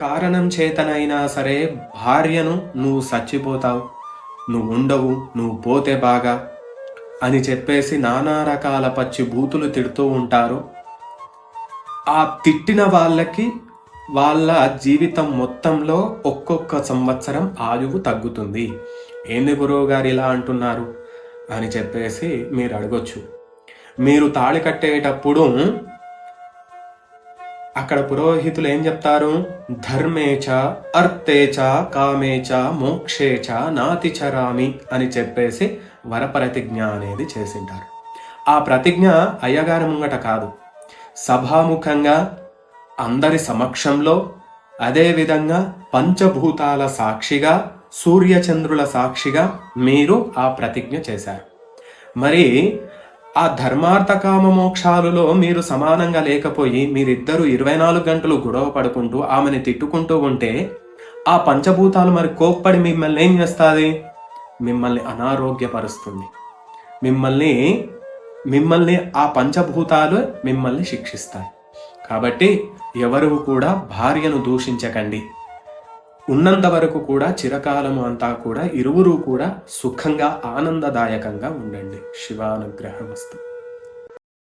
కారణం చేతనైనా సరే భార్యను నువ్వు చచ్చిపోతావు. నువ్వు ఉండవు నువ్వు పోతే బాగా. అని చెప్పేసి నానా రకాల పచ్చి బూతులు తిడుతూ ఉంటారు. ఆ తిట్టిన వాళ్ళకి వాళ్ళ జీవితం మొత్తంలో ఒక్కొక్క సంవత్సరం ఆయువు తగ్గుతుంది. ఏంది గురువు గారు ఇలా అంటున్నారు? అని చెప్పేసి మీరు అడగొచ్చు. మీరు తాళి కట్టేటప్పుడు అక్కడ పురోహితులు ఏం చెప్తారు? ధర్మేచ అర్థేచ కామేచ మోక్షేచ నాతిచరామి అని చెప్పేసి వరప్రతిజ్ఞ అనేది చేసింటారు. ఆ ప్రతిజ్ఞ అయ్యగారి ముంగట కాదు. సభాముఖంగా అందరి సమక్షంలో అదేవిధంగా పంచభూతాల సాక్షిగా సూర్యచంద్రుల సాక్షిగా మీరు ఆ ప్రతిజ్ఞ చేశారు. మరి ఆ ధర్మార్థ కామ మోక్షాలలో మీరు సమానంగా లేకపోయి మీరిద్దరూ ఇరవై నాలుగు గంటలు గొడవ పడుకుంటూ ఆమెని తిట్టుకుంటూ ఉంటే ఆ పంచభూతాలు మరి కోప్పడి మిమ్మల్ని ఏం చేస్తుంది? మిమ్మల్ని అనారోగ్యపరుస్తుంది. మిమ్మల్ని మిమ్మల్ని ఆ పంచభూతాలు మిమ్మల్ని శిక్షిస్తాయి. కాబట్టి ఎవరు కూడా భార్యను దూషించకండి. ఉన్నంత వరకు కూడా చిరకాలము అంతా కూడా ఇరువురు కూడా సుఖంగా ఆనందదాయకంగా ఉండండి. శివానుగ్రహం వస్తుంది